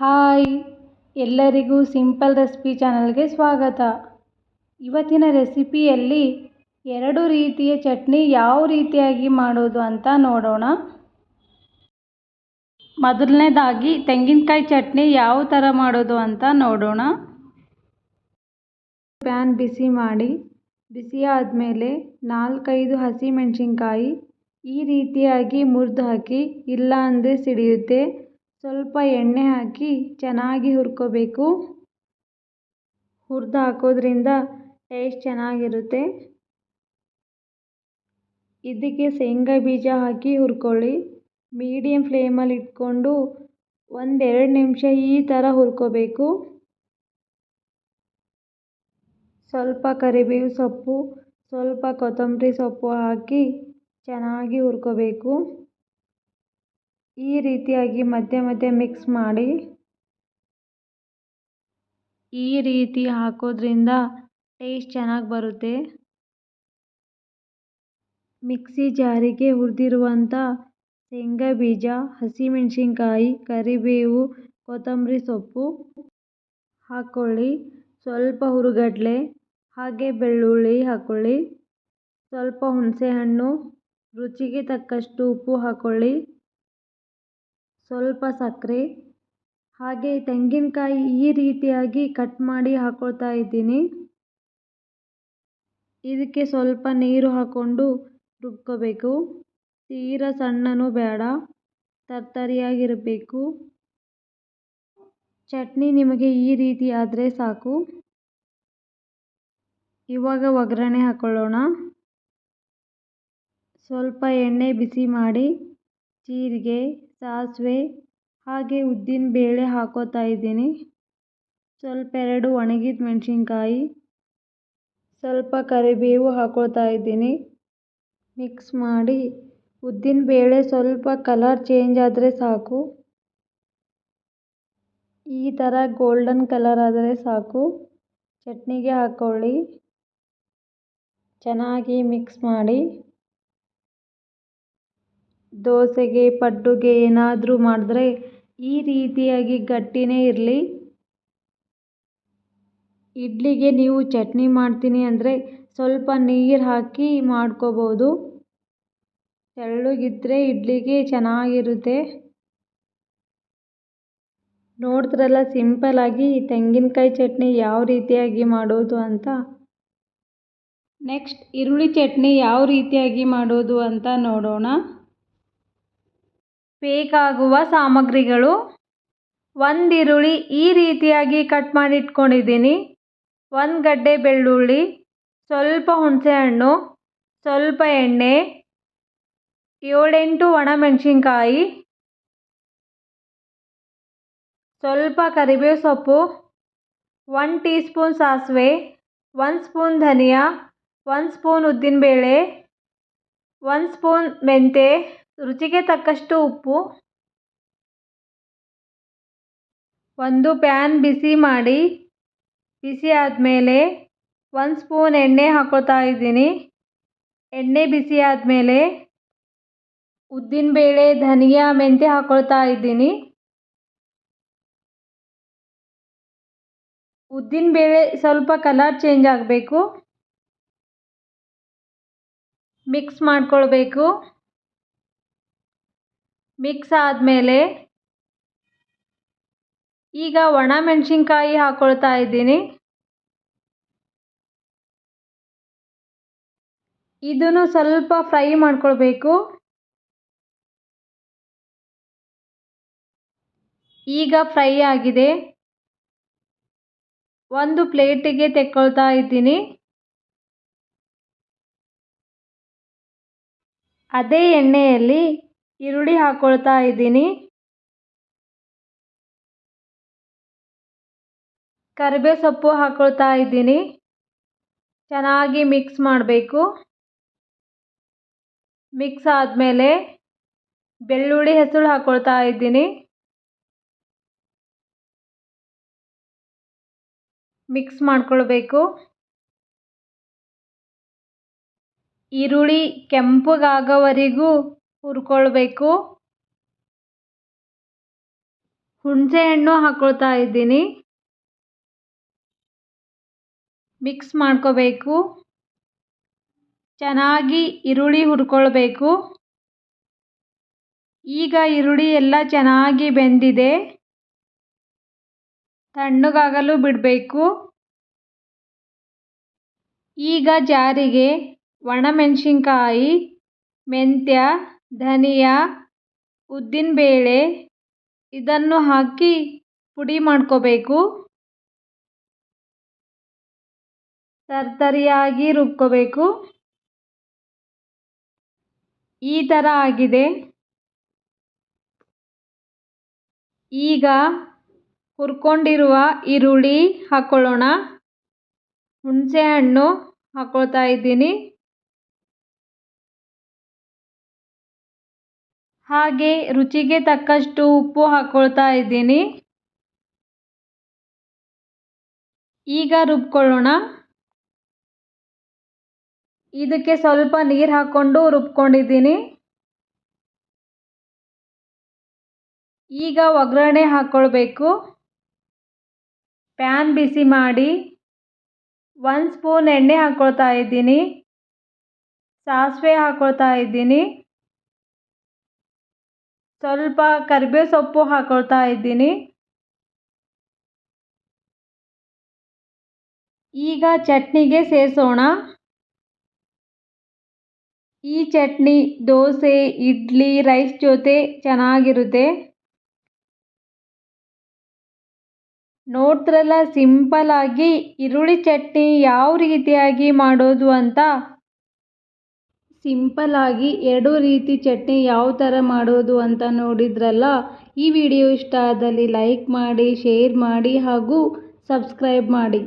Hi. ಎಲ್ಲರಿಗೂ simple recipe ಚಾನಲ್ಗೆ ಸ್ವಾಗತ. ಇವತ್ತಿನ ರೆಸಿಪಿಯಲ್ಲಿ ಎರಡು ರೀತಿಯ ಚಟ್ನಿ ಯಾವ ರೀತಿಯಾಗಿ ಮಾಡೋದು ಅಂತ ನೋಡೋಣ. ಮೊದಲನೇದಾಗಿ ತೆಂಗಿನಕಾಯಿ ಚಟ್ನಿ ಯಾವ ಥರ ಮಾಡೋದು ಅಂತ ನೋಡೋಣ. ಪ್ಯಾನ್ ಬಿಸಿ ಮಾಡಿ, ಬಿಸಿ ಆದಮೇಲೆ ನಾಲ್ಕೈದು ಹಸಿಮೆಣಸಿನ್ಕಾಯಿ ಈ ರೀತಿಯಾಗಿ ಮುರಿದು ಹಾಕಿ ಇಲ್ಲ ಅಂದರೆ ಸಿಡಿಯುತ್ತೆ. ಸ್ವಲ್ಪ ಎಣ್ಣೆ ಹಾಕಿ ಚೆನ್ನಾಗಿ ಹುರ್ಕೋಬೇಕು. ಹುರ್ದು ಹಾಕೋದ್ರಿಂದ ಟೇಸ್ಟ್ ಚೆನ್ನಾಗಿರುತ್ತೆ. ಇದಕ್ಕೆ ಶೇಂಗಾ ಬೀಜ ಹಾಕಿ ಹುರ್ಕೊಳ್ಳಿ. ಮೀಡಿಯಮ್ ಫ್ಲೇಮಲ್ಲಿ ಇಟ್ಕೊಂಡು ಒಂದೆರಡು ನಿಮಿಷ ಈ ಥರ ಹುರ್ಕೋಬೇಕು. ಸ್ವಲ್ಪ ಕರಿಬೇವು ಸೊಪ್ಪು, ಸ್ವಲ್ಪ ಕೊತ್ತಂಬರಿ ಸೊಪ್ಪು ಹಾಕಿ ಚೆನ್ನಾಗಿ ಹುರ್ಕೋಬೇಕು. ಈ ರೀತಿಯಾಗಿ ಮಧ್ಯೆ ಮಧ್ಯೆ ಮಿಕ್ಸ್ ಮಾಡಿ. ಈ ರೀತಿ ಹಾಕೋದ್ರಿಂದ ಟೇಸ್ಟ್ ಚೆನ್ನಾಗಿ ಬರುತ್ತೆ. ಮಿಕ್ಸಿ ಜಾರಿಗೆ ಹುರಿದಿರುವಂಥ ಶೇಂಗಾ ಬೀಜ, ಹಸಿಮೆಣಸಿನ್ಕಾಯಿ, ಕರಿಬೇವು, ಕೊತ್ತಂಬರಿ ಸೊಪ್ಪು ಹಾಕ್ಕೊಳ್ಳಿ ಸ್ವಲ್ಪ ಹುರುಗಡಲೆ, ಹಾಗೆ ಬೆಳ್ಳುಳ್ಳಿ ಹಾಕ್ಕೊಳ್ಳಿ ಸ್ವಲ್ಪ ಹುಣಸೆಹಣ್ಣು, ರುಚಿಗೆ ತಕ್ಕಷ್ಟು ಉಪ್ಪು ಹಾಕ್ಕೊಳ್ಳಿ ಸ್ವಲ್ಪ ಸಕ್ಕರೆ, ಹಾಗೆ ತೆಂಗಿನಕಾಯಿ ಈ ರೀತಿಯಾಗಿ ಕಟ್ ಮಾಡಿ ಹಾಕ್ಕೊಳ್ತಾ ಇದ್ದೀನಿ. ಇದಕ್ಕೆ ಸ್ವಲ್ಪ ನೀರು ಹಾಕ್ಕೊಂಡು ರುಬ್ಕೋಬೇಕು. ತೀರ ಸಣ್ಣನೂ ಬೇಡ, ತರ್ತರಿಯಾಗಿರಬೇಕು. ಚಟ್ನಿ ನಿಮಗೆ ಈ ರೀತಿ ಆದರೆ ಸಾಕು. ಇವಾಗ ಒಗ್ಗರಣೆ ಹಾಕ್ಕೊಳ್ಳೋಣ ಸ್ವಲ್ಪ ಎಣ್ಣೆ ಬಿಸಿ ಮಾಡಿ, ಜೀರಿಗೆ ಸಾಸಿವೆ ಹಾಗೆ ಉದ್ದಿನ ಬೇಳೆ ಹಾಕೋತಾ ಇದ್ದೀನಿ. ಸ್ವಲ್ಪ ಎರಡು ಒಣಗಿದ ಮೆಣಸಿನ್ಕಾಯಿ, ಸ್ವಲ್ಪ ಕರಿಬೇವು ಹಾಕೋತಾ ಇದ್ದೀನಿ. ಮಿಕ್ಸ್ ಮಾಡಿ ಉದ್ದಿನ ಬೇಳೆ ಸ್ವಲ್ಪ ಕಲರ್ ಚೇಂಜ್ ಆದರೆ ಸಾಕು. ಈ ಥರ ಗೋಲ್ಡನ್ ಕಲರ್ ಆದರೆ ಸಾಕು. ಚಟ್ನಿಗೆ ಹಾಕ್ಕೊಳ್ಳಿ ಚೆನ್ನಾಗಿ ಮಿಕ್ಸ್ ಮಾಡಿ. ದೋಸೆಗೆ, ಪಡ್ಡುಗೆ ಏನಾದರೂ ಮಾಡಿದ್ರೆ ಈ ರೀತಿಯಾಗಿ ಗಟ್ಟಿನೇ ಇರಲಿ. ಇಡ್ಲಿಗೆ ನೀವು ಚಟ್ನಿ ಮಾಡ್ತೀನಿ ಅಂದರೆ ಸ್ವಲ್ಪ ನೀರು ಹಾಕಿ ಮಾಡ್ಕೋಬೋದು. ತೆಳ್ಳಗಿದ್ದರೆ ಇಡ್ಲಿಗೆ ಚೆನ್ನಾಗಿರುತ್ತೆ. ನೋಡ್ತಿರಲ್ಲ ಸಿಂಪಲ್ಲಾಗಿ ತೆಂಗಿನಕಾಯಿ ಚಟ್ನಿ ಯಾವ ರೀತಿಯಾಗಿ ಮಾಡೋದು ಅಂತ. ನೆಕ್ಸ್ಟ್, ಈರುಳ್ಳಿ ಚಟ್ನಿ ಯಾವ ರೀತಿಯಾಗಿ ಮಾಡೋದು ಅಂತ ನೋಡೋಣ. ಬೇಕಾಗುವ ಸಾಮಗ್ರಿಗಳು. ಒಂದು ಈರುಳ್ಳಿ ಈ ರೀತಿಯಾಗಿ ಕಟ್ ಮಾಡಿ ಇಟ್ಕೊಂಡಿದ್ದೀನಿ ಒಂದು ಗಡ್ಡೆ ಬೆಳ್ಳುಳ್ಳಿ, ಸ್ವಲ್ಪ ಹುಣಸೆಹಣ್ಣು, ಸ್ವಲ್ಪ ಎಣ್ಣೆ, ಏಳೆಂಟು ಒಣಮೆಣಸಿನ್ಕಾಯಿ, ಸ್ವಲ್ಪ ಕರಿಬೇವು ಸೊಪ್ಪು ಒನ್ ಟೀ ಸ್ಪೂನ್ ಸಾಸಿವೆ, ಒಂದು ಸ್ಪೂನ್ ಧನಿಯಾ, ಒಂದು ಸ್ಪೂನ್ ಉದ್ದಿನಬೇಳೆ, ಒಂದು ಸ್ಪೂನ್ ಮೆಂತ್ಯ. ರುಚಿಗೆ ತಕ್ಕಷ್ಟು ಉಪ್ಪು, ಒಂದು ಪ್ಯಾನ್ ಬಿಸಿ ಮಾಡಿ, ಬಿಸಿ ಆದಮೇಲೆ ಒಂದು ಸ್ಪೂನ್ ಎಣ್ಣೆ ಹಾಕೋತಾ ಇದ್ದೀನಿ. ಎಣ್ಣೆ ಬಿಸಿ ಆದಮೇಲೆ ಉದ್ದಿನಬೇಳೆ, ಧನಿಯಾ, ಮೆಂತ್ಯ ಹಾಕ್ಕೊಳ್ತಾ ಇದ್ದೀನಿ. ಉದ್ದಿನಬೇಳೆ ಸ್ವಲ್ಪ ಕಲರ್ ಚೇಂಜ್ ಆಗಬೇಕು. ಮಿಕ್ಸ್ ಮಾಡ್ಕೊಳ್ಬೇಕು. ಮಿಕ್ಸ್ ಆದಮೇಲೆ ಈಗ ಒಣಮೆಣಸಿನ್ಕಾಯಿ ಹಾಕ್ಕೊಳ್ತಾ ಇದ್ದೀನಿ. ಇದನ್ನು ಸ್ವಲ್ಪ ಫ್ರೈ ಮಾಡ್ಕೊಳ್ಬೇಕು. ಈಗ ಫ್ರೈ ಆಗಿದೆ. ಒಂದು ಪ್ಲೇಟಿಗೆ ತೆಕ್ಕೊಳ್ತಾ ಇದ್ದೀನಿ. ಅದೇ ಎಣ್ಣೆಯಲ್ಲಿ ಈರುಳ್ಳಿ ಹಾಕ್ಕೊಳ್ತಾ ಇದ್ದೀನಿ. ಕರಿಬೇವು ಸೊಪ್ಪು ಹಾಕ್ಕೊಳ್ತಾ ಇದ್ದೀನಿ. ಚೆನ್ನಾಗಿ ಮಿಕ್ಸ್ ಮಾಡಬೇಕು. ಮಿಕ್ಸ್ ಆದಮೇಲೆ ಬೆಳ್ಳುಳ್ಳಿ ಹೆಸರು ಹಾಕ್ಕೊಳ್ತಾ ಇದ್ದೀನಿ. ಮಿಕ್ಸ್ ಮಾಡ್ಕೊಳ್ಬೇಕು. ಈರುಳ್ಳಿ ಕೆಂಪಗಾಗೋವರೆಗೂ ಹುರ್ಕೊಳ್ಬೇಕು. ಹುಣಸೆಹಣ್ಣು ಹಾಕ್ಕೊಳ್ತಾ ಇದ್ದೀನಿ. ಮಿಕ್ಸ್ ಮಾಡ್ಕೋಬೇಕು. ಚೆನ್ನಾಗಿ ಈರುಳ್ಳಿ ಹುರ್ಕೊಳ್ಬೇಕು. ಈಗ ಈರುಳ್ಳಿ ಎಲ್ಲ ಚೆನ್ನಾಗಿ ಬೆಂದಿದೆ. ತಣ್ಣಗಾಗಲು ಬಿಡಬೇಕು. ಈಗ ಜಾರಿಗೆ ಒಣಮೆಣಸಿನ್ಕಾಯಿ ಮೆಂತ್ಯ ಧನಿಯಾ ಉದ್ದಿನಬೇಳೆ ಇದನ್ನು ಹಾಕಿ ಪುಡಿ ಮಾಡ್ಕೋಬೇಕು. ತರ್ತರಿಯಾಗಿ ರುಬ್ಕೋಬೇಕು. ಈ ಥರ ಆಗಿದೆ. ಈಗ ಹುರ್ಕೊಂಡಿರುವ ಈರುಳ್ಳಿ ಹಾಕ್ಕೊಳ್ಳೋಣ ಹುಣಸೆಹಣ್ಣು ಹಾಕ್ಕೊಳ್ತಾ ಇದ್ದೀನಿ. ಹಾಗೆ ರುಚಿಗೆ ತಕ್ಕಷ್ಟು ಉಪ್ಪು ಹಾಕ್ಕೊಳ್ತಾ ಇದ್ದೀನಿ. ಈಗ ರುಬ್ಕೊಳ್ಳೋಣ. ಇದಕ್ಕೆ ಸ್ವಲ್ಪ ನೀರು ಹಾಕ್ಕೊಂಡು ರುಬ್ಕೊಂಡಿದ್ದೀನಿ. ಈಗ ಒಗ್ಗರಣೆ ಹಾಕ್ಕೊಳ್ಬೇಕು ಪ್ಯಾನ್ ಬಿಸಿ ಮಾಡಿ ಒಂದು ಸ್ಪೂನ್ ಎಣ್ಣೆ ಹಾಕ್ಕೊಳ್ತಾ ಇದ್ದೀನಿ. ಸಾಸಿವೆ ಹಾಕ್ಕೊಳ್ತಾ ಇದ್ದೀನಿ. ಸ್ವಲ್ಪ ಕರಿಬೇವು ಸೊಪ್ಪು ಹಾಕ್ಕೊಳ್ತಾ ಇದ್ದೀನಿ. ಈಗ ಚಟ್ನಿಗೆ ಸೇರಿಸೋಣ. ಈ ಚಟ್ನಿ, ದೋಸೆ, ಇಡ್ಲಿ, ರೈಸ್ ಜೊತೆ ಚೆನ್ನಾಗಿರುತ್ತೆ. ನೋಡ್ತಿರಲ್ಲ ಸಿಂಪಲ್ ಆಗಿ ಈರುಳ್ಳಿ ಚಟ್ನಿ ಯಾವ ರೀತಿಯಾಗಿ ಮಾಡೋದು ಅಂತ ಸಿಂಪಲ್ ಆಗಿ ಎರಡು ರೀತಿ ಚಟ್ನಿ ಯಾವ ಥರ ಮಾಡೋದು ಅಂತ ನೋಡಿದ್ರಲ್ಲ, ಈ ವಿಡಿಯೋ ಇಷ್ಟ ಆದಲ್ಲಿ ಲೈಕ್ ಮಾಡಿ, ಶೇರ್ ಮಾಡಿ ಹಾಗೂ ಸಬ್ಸ್ಕ್ರೈಬ್ ಮಾಡಿ.